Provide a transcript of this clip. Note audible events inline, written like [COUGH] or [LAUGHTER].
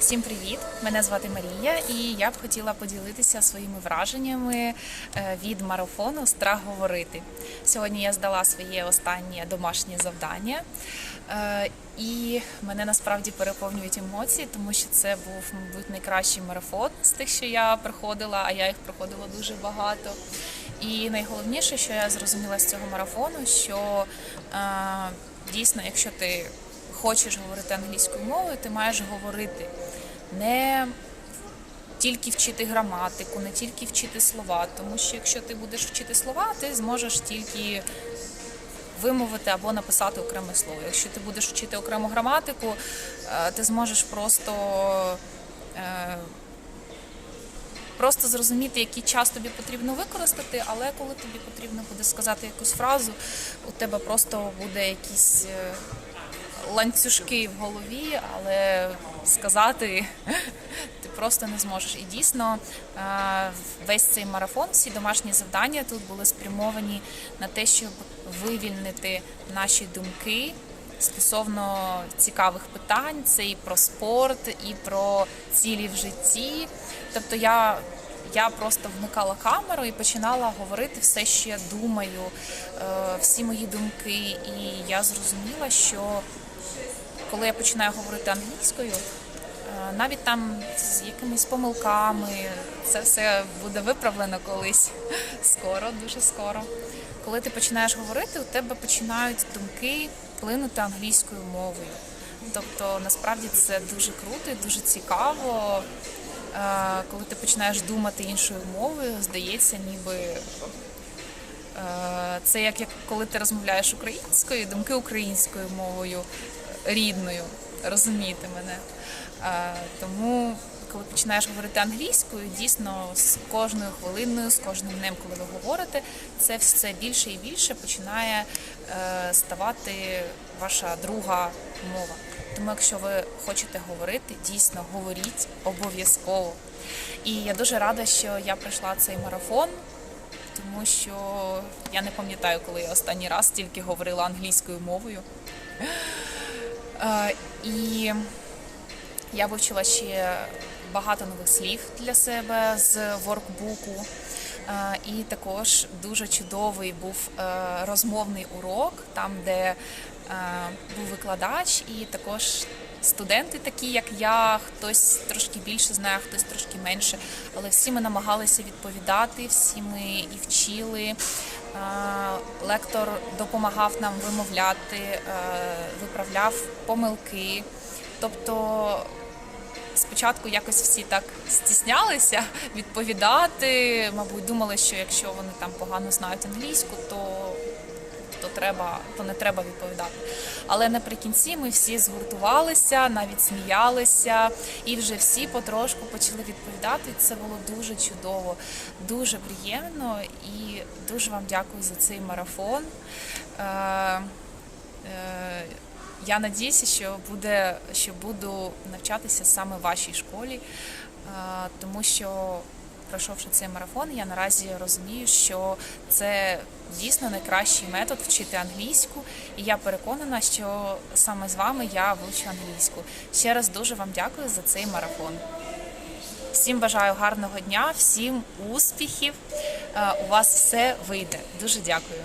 Всім привіт! Мене звати Марія, і я б хотіла поділитися своїми враженнями е, від марафону Страх говорити. Сьогодні я здала своє останнє домашнє завдання, е, і мене насправді переповнюють емоції, тому що це був, мабуть, найкращий марафон з тих, що я проходила, а я їх проходила дуже багато. І найголовніше, що я зрозуміла з цього марафону, що е, дійсно, якщо ти хочеш говорити англійською мовою, ти маєш говорити не тільки вчити граматику, не тільки вчити слова, тому що якщо ти будеш вчити слова, ти зможеш тільки вимовити або написати окреме слово. Якщо ти будеш вчити окрему граматику, е, ти зможеш просто. е, Просто зрозуміти, який час тобі потрібно використати, але коли тобі потрібно буде сказати якусь фразу, у тебе просто буде якісь е, ланцюжки в голові, але сказати [LAUGHS] ти просто не зможеш. І дійсно е, весь цей марафон, всі домашні завдання тут були спрямовані на те, щоб вивільнити наші думки. Стосовно цікавих питань, це і про спорт, і про цілі в житті. Тобто я, я просто вмикала камеру і починала говорити все, що я думаю, е, всі мої думки. І я зрозуміла, що коли я починаю говорити англійською, е, навіть там з якимись помилками, це все буде виправлено колись [LAUGHS] скоро, дуже скоро. Коли ти починаєш говорити, у тебе починають думки плинути англійською мовою. Тобто насправді це дуже круто і дуже цікаво. Е, Коли ти починаєш думати іншою мовою, здається, ніби Е, Це як, коли ти розмовляєш українською, думки українською мовою рідною, розумієте мене. Тому, коли починаєш говорити англійською, дійсно з кожною хвилиною, з кожним днем, коли ви говорите, це все більше і більше починає е, ставати ваша друга мова. Тому, якщо ви хочете говорити, дійсно говоріть обов'язково. І я дуже рада, що я пройшла цей марафон тому що я не пам'ятаю, коли я останній раз тільки говорила англійською мовою. Е, І я вивчила ще багато нових слів для себе з воркбуку. Е, І також дуже чудовий був е, розмовний урок, там, де був викладач, і також студенти, такі як я, хтось трошки більше знає, хтось трошки менше. Але всі ми намагалися відповідати, всі ми і вчили. Е, Лектор допомагав нам вимовляти, е, виправляв помилки. Тобто спочатку якось всі так стіснялися відповідати. Мабуть, думали, що якщо вони там погано знають англійську, то, то треба, то не треба відповідати. Але наприкінці ми всі згуртувалися, навіть сміялися, і вже всі потрошку почали відповідати. Це було дуже чудово, дуже приємно і дуже вам дякую за цей марафон. Е, е, я надіюся, що буде, що буду навчатися саме в вашій школі, е, тому що пройшовши цей марафон, я наразі розумію, що це дійсно найкращий метод вчити англійську, і я переконана, що саме з вами я вивчу англійську. Ще раз дуже вам дякую за цей марафон. Всім бажаю гарного дня, всім успіхів. Е, У вас все вийде. Дуже дякую.